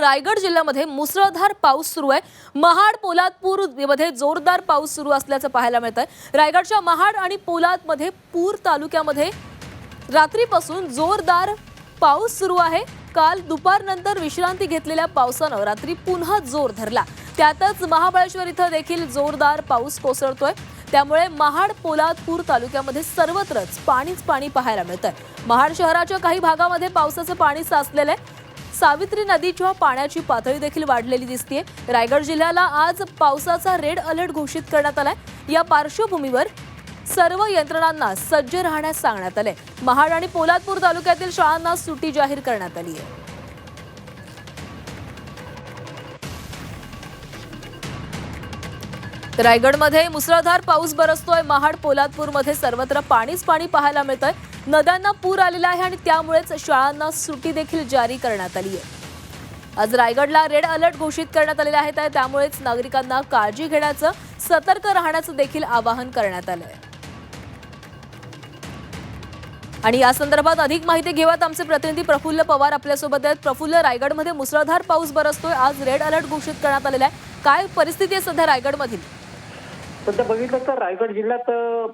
रायगड जिल्ह्यामध्ये मुसळधार पाऊस सुरू आहे. महाड पोलादपूरमध्ये जोरदार पाऊस सुरू असल्याचं पाहायला मिळत आहे रायगडच्या महाड आणि पोलादमध्ये पूर तालुक्यामध्ये रात्रीपासून जोरदार पाऊस सुरू आहे. काल दुपारनंतर विश्रांती घेतलेल्या पावसानं रात्री पुन्हा जोर धरला. त्यातच महाबळेश्वर इथं देखील जोरदार पाऊस कोसळतोय. त्यामुळे महाड पोलादपूर तालुक्यामध्ये सर्वत्रच पाणीच पाणी पाहायला मिळतंय. महाड शहराच्या काही भागामध्ये पावसाचं पाणी साचलेलं आहे. सावित्री नदीच्या पाण्याची पातळी देखील वाढलेली दिसते रायगड जिल्ह्याला आज पावसाचा रेड अलर्ट घोषित करण्यात आलाय. या पार्श्वभूमीवर सर्व यंत्रणांना सज्ज राहण्यास सांगण्यात आले महाड आणि पोलादपूर तालुक्यातील शाळांना सुट्टी जाहीर करण्यात आली आहे रायगडमध्ये मुसळधार पाऊस बरसतोय. महाड पोलादपूरमध्ये सर्वत्र पाणीच पाणी पाहायला मिळतंय. नद्यांना पूर आलेला आहे आणि त्यामुळेच शाळांना सुटी देखील जारी करण्यात आली आहे. आज रायगडला रेड अलर्ट घोषित करण्यात आलेले आहेत त्यामुळेच नागरिकांना काळजी घेण्याचं सतर्क राहण्याचं देखील आवाहन करण्यात आलं आहे आणि या संदर्भात अधिक माहिती घेऊयात आमचे प्रतिनिधी प्रफुल्ल पवार आपल्यासोबत आहेत. प्रफुल्ल रायगडमध्ये मुसळधार पाऊस बरसतोय. आज रेड अलर्ट घोषित करण्यात आलेला आहे. काय परिस्थिती आहे सध्या रायगडमधील? सध्या बघितलं तर रायगड जिल्ह्यात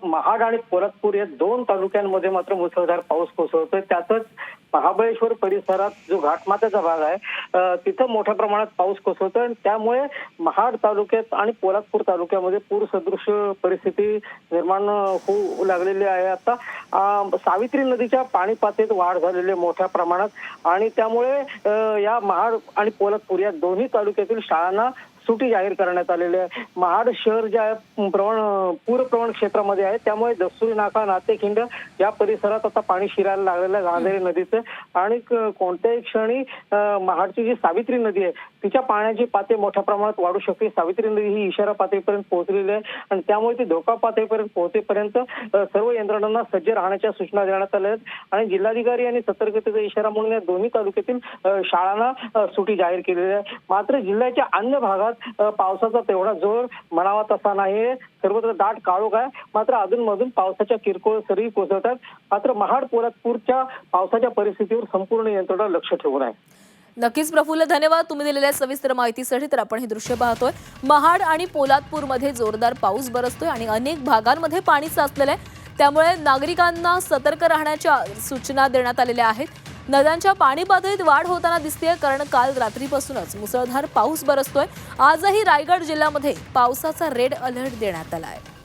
महाड आणि पोलादपूर या दोन तालुक्यांमध्ये मात्र मुसळधार पाऊस कोसळतोय. त्यातच महाबळेश्वर परिसरात जो घाटमाथ्याचा भाग आहे तिथं मोठ्या प्रमाणात पाऊस कोसळतोय आणि त्यामुळे महाड तालुक्यात आणि पोलादपूर तालुक्यामध्ये पूरसदृश परिस्थिती निर्माण होऊ लागलेली आहे आता. सावित्री नदीच्या पाणी पातळीत वाढ झालेली आहे मोठ्या प्रमाणात आणि त्यामुळे या महाड आणि पोलादपूर या दोन्ही तालुक्यातील शाळांना सुटी जाहीर करण्यात आलेली आहे. महाड शहर ज्या प्रवण पूरप्रवण क्षेत्रामध्ये आहे त्यामुळे दस्तुरी नाका नातेखिंड या परिसरात आता पाणी शिरायला लागलेलं आहे गांधेरी नदीचं. आणि कोणत्याही क्षणी महाडची जी सावित्री नदी आहे तिच्या पाण्याची पातळी मोठ्या प्रमाणात वाढू शकते. सावित्री नदी ही इशारा पातळीपर्यंत पोहोचलेली आहे. आणि त्यामुळे ती धोका पातळीपर्यंत पोहोचेपर्यंत सर्व यंत्रणांना सज्ज राहण्याच्या सूचना देण्यात आल्या आहेत. आणि जिल्हाधिकारी आणि सतर्कतेचा इशारा म्हणून या दोन्ही तालुक्यातील शाळांना सुटी जाहीर केलेली आहे. मात्र जिल्ह्याच्या अन्य भागात पावसाचा तेवढा जोर म्हणावा तसा नाही सर्वत्र दाट काळोख आहे. मात्र अधूनमधून पावसाच्या किरकोळ सरी कोसळतात. मात्र महाड पोलादपूरच्या पावसाच्या परिस्थितीवर संपूर्ण यंत्रणा लक्ष ठेवून आहे. नक्कीच प्रफुल्ल धन्यवाद तुम्ही दिलेल्या सविस्तर माहितीसाठी. तर आपण हे दृश्य पाहतोय. महाड आणि पोलादपूरमध्ये जोरदार पाऊस बरसतोय आणि अनेक भागांमध्ये पाणी साचलेलं आहे. त्यामुळे नागरिकांना सतर्क राहण्याच्या सूचना देण्यात आलेल्या आहेत. नद्यांच्या पाणी पातळीत वाढ होताना दिसते कारण काल रात्रीपासूनच मुसळधार पाऊस बरसतोय. आजही रायगड जिल्ह्यामध्ये पावसाचा रेड अलर्ट देण्यात आला आहे.